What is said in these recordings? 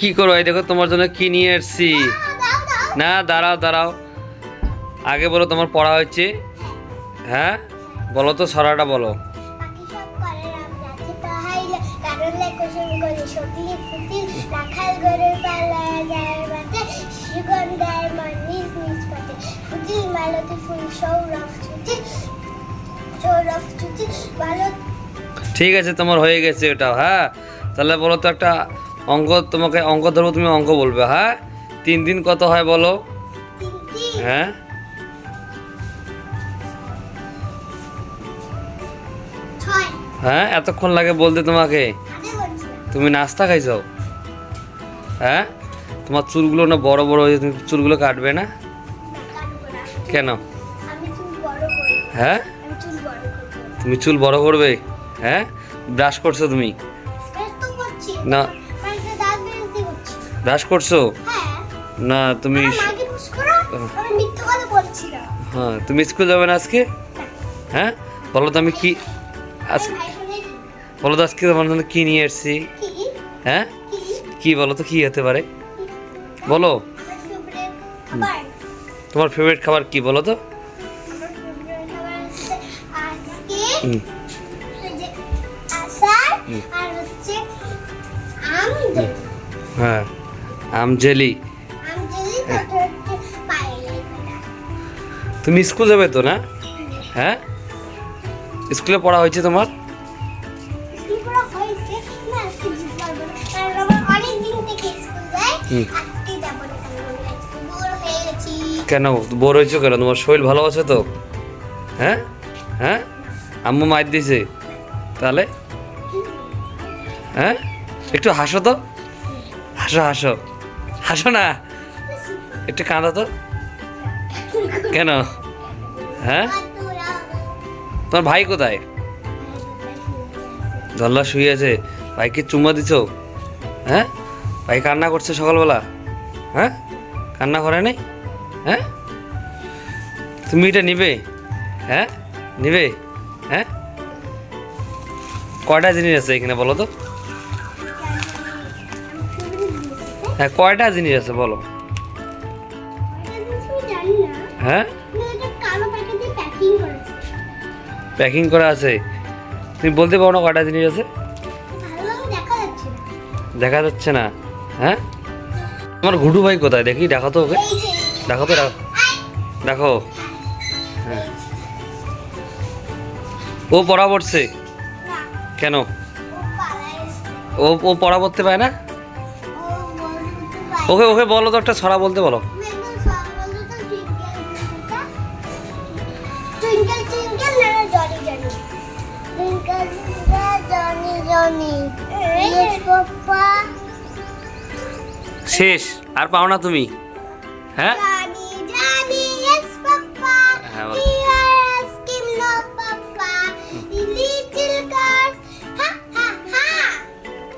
কি করো এই দেখো তোমার জন্য কি নিয়ে এসছি। না, দাঁড়াও দাঁড়াও। আগে বলো তোমার পড়া হচ্ছে হ্যাঁ? বলো তো সরাটা বলো। ঠিক আছে, তোমার হয়ে গেছে ওটা হ্যাঁ? তাহলে বলো তো একটা অঙ্ক তোমাকে অঙ্ক ধরবো তুমি অঙ্ক বলবে হ্যাঁ? তিন দিন কত হয় বলো? হ্যাঁ? হ্যাঁ? এতক্ষণ লাগে বলতে তোমাকে। তুমি নাস্তা খাইছো? হ্যাঁ? তোমার চুলগুলো না বড় বড় হয়েছে তুমি চুলগুলো কাটবে না? কেন? হ্যাঁ? তুমি চুল বড় করবে? হ্যাঁ? ব্রাশ করছ তুমি? না। ব্রাশ করছ? হ্যাঁ। না তুমি হ্যাঁ তুমি স্কুল যাবে না আজকে? হ্যাঁ? বলো তো আমি কি আজ আমি ভাই শুনে কি? বলো তো আজকে তোমার জন্য কি নিয়ে এসছি? হ্যাঁ? কি? বলো তো কী হতে পারে? বলো। তোমার ফেভারিট খাবার কি বলো তো? আজকে হ্যাঁ। আম জেলি আম জেলি তারপর হচ্ছে পায়েলের পিঠা তুমি স্কুল যাবে তো না? হ্যাঁ? স্কুলে পড়া হয়েছে তোমার? কেন? বোর হয়েছো কেন? তোমার শরীর ভালো আছে তো? হ্যাঁ? হ্যাঁ? আম্মু মার দিয়েছে। তাহলে? হ্যাঁ? একটু হাসো তো। হাসো হাসো। হাসো না। একটু কাঁদা তো। কেন? হ্যাঁ? তোমার ভাই কোথায়? ধল্লা শুয়ে আছে। ভাইকে চুম্মা দিছ? হ্যাঁ? ভাই কান্না করছে সকালবেলা। হ্যাঁ? কান্না করে নাই? হ্যাঁ? তুমি এটা নিবে? হ্যাঁ? নিবে? হ্যাঁ? কয়টা জিনিস আছে এখানে বলো তো? হ্যাঁ কয়টা জিনিস আছে বলো? হ্যাঁ? প্যাকিং করা আছে। তুমি বলতে পারো না কয়টা জিনিস আছে? দেখা যাচ্ছে না। হ্যাঁ? তোমার ঘুটু ভাই কোথায়? দেখি দেখো তো ওকে। দেখো তো দেখো। দেখো। হ্যাঁ। ও পড়া পড়ছে? কেন? ও ও পড়া পড়তে পারে না? ওকে ওকে বলো তো একটা ছড়া বলতে বলো। শেষ আর পাও না তুমি। হ্যাঁ? হ্যাঁ,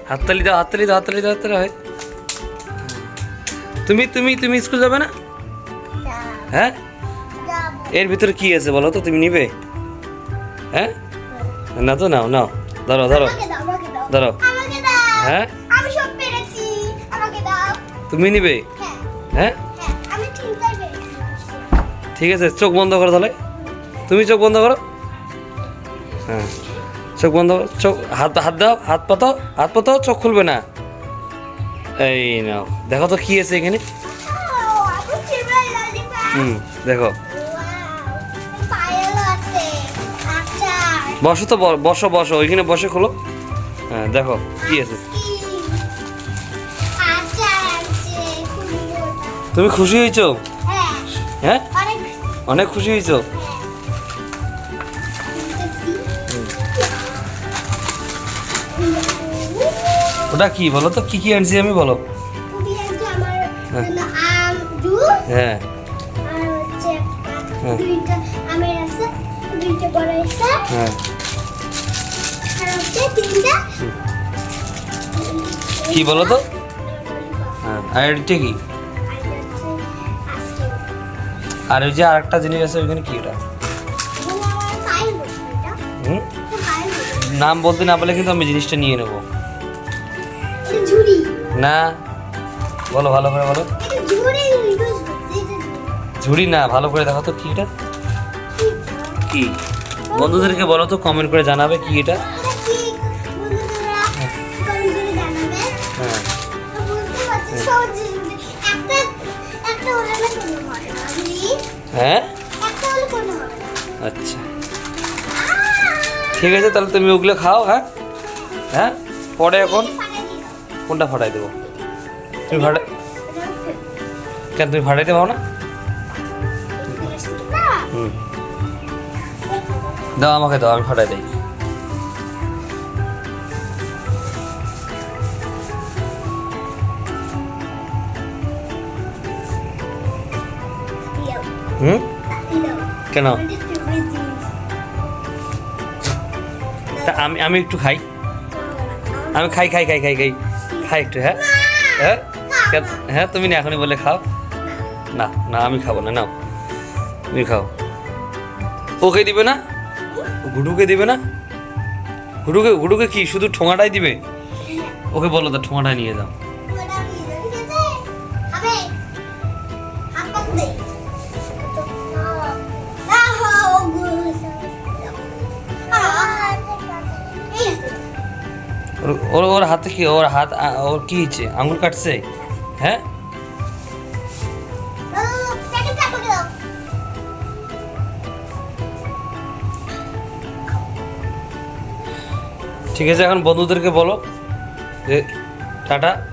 হাততালি দাও হাততালি দাও হাততালি দাও হাততালি হয় তুমি তুমি তুমি স্কুল যাবে না? হ্যাঁ? এর ভিতরে কি আছে বলো তো তুমি নিবে? হ্যাঁ? না তো নাও নাও। ধরো ধরো। ধরো। হ্যাঁ? তুমি নিবে? হ্যাঁ। হ্যাঁ? হ্যাঁ ঠিক আছে চোখ বন্ধ করো তাহলে। তুমি চোখ বন্ধ করো। হ্যাঁ। চোখ বন্ধ করো। চোখ হাত হাত দাও হাত পাতাও হাত পাতাও চোখ খুলবে না। এই নাও। দেখো তো কি আছে এখানে। হুম দেখো। বসো তো বসো বসো। ওইখানে বসে খোলো। হ্যাঁ দেখো কি আছে। তুমি খুশি হয়েছো? হ্যাঁ। হ্যাঁ? অনেক খুশি হয়েছো? ওটা কি বলো তো? কি কি আনছি আমি বলো? হ্যাঁ। হ্যাঁ। হ্যাঁ। হ্যাঁ। কি বলো তো? হ্যাঁ। আর এটা কি? আর ওই যে আরেকটা জিনিস আছে ওইখানে কি ওটা? নাম বলতে না বলে কিন্তু আমি জিনিসটা নিয়ে নেব। না। বলো, ভালো করে বলো। ঝুড়ি না, ভালো করে দেখো তো কি এটা? কি? বন্ধুদেরকে বলো তো কমেন্ট করে জানাবে কি এটা। হ্যাঁ? আচ্ছা। ঠিক আছে, তাহলে তুমি ওগুলো খাও হ্যাঁ? হ্যাঁ? পরে এখন। কোনটা ফাটাই দেবো? তুমি ফাটাই কেন তুমি ফাটাইতে পারো না? হুম। দাও আমাকে দাও, আমি ফাটাই দিই। হুম? কেন। তা আমি আমি একটু খাই। আমি খাই খাই খাই খাই খাই। খাই একটু হ্যাঁ? হ্যাঁ? হ্যাঁ তুমি না, এখনই বলে খাও। না না, আমি খাব না, নাও। তুমি খাও। ওকে দিবে না? গুডুকে দিবে না? গুডুকে গুডুকে কি, শুধু ঠোঙাটাই দিবে? ওকে বলো তো, ঠোঙাটা নিয়ে যাও। ওর- ওর হাতে কি, ওর হাত ওর কি হয়েছে? আঙুল কাটছে? হ্যাঁ। ঠিক আছে, এখন বন্ধুদেরকে বলো যে, টাটা।